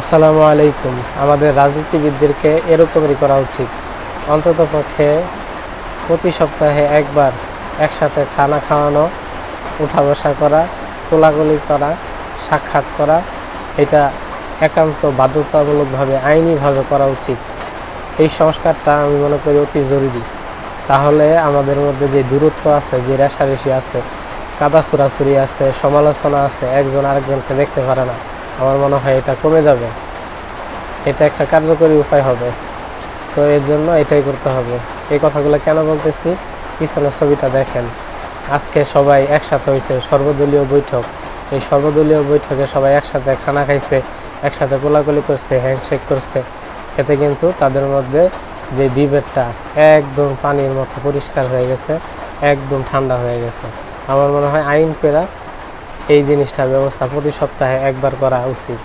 আসসালামু আলাইকুম। আমাদের রাজনীতিবিদদেরকে এরকমই করা উচিত। অন্তত পক্ষে প্রতি সপ্তাহে একবার একসাথে খানা খাওয়ানো, উঠা বসা করা কোলাগুলি করা, সাক্ষাৎ করা, এটা একান্ত বাধ্যতামূলকভাবে, আইনিভাবে করা উচিত। এই সংস্কারটা আমি মনে করি অতি জরুরি। তাহলে আমাদের মধ্যে যে দূরত্ব আছে, যে রেশারেশি আছে, কাদা চুরাচুরি আছে, সমালোচনা আছে, একজন আরেকজনকে দেখতে পারে না। আমার মনে হয় এটা কমে যাবে। এটা একটা কার্যকরী উপায় হবে। তো এর জন্য এটাই করতে হবে। এই কথাগুলো কেন বলতেছি? পিছনে ছবিটা দেখেন। আজকে সবাই একসাথে হয়েছে সর্বদলীয় বৈঠক। এই সর্বদলীয় বৈঠকে সবাই একসাথে খানা খাইছে, একসাথে কোলাকুলি করছে হ্যান্ডশেক করছে। এতে কিন্তু তাদের মধ্যে যে বিভেদটা একদম পানির মতো পরিষ্কার হয়ে গেছে, একদম ঠান্ডা হয়ে গেছে। আমার মনে হয় আইন পেরা এই জিনিসটা ব্যবস্থা প্রতি সপ্তাহে একবার করা উচিত।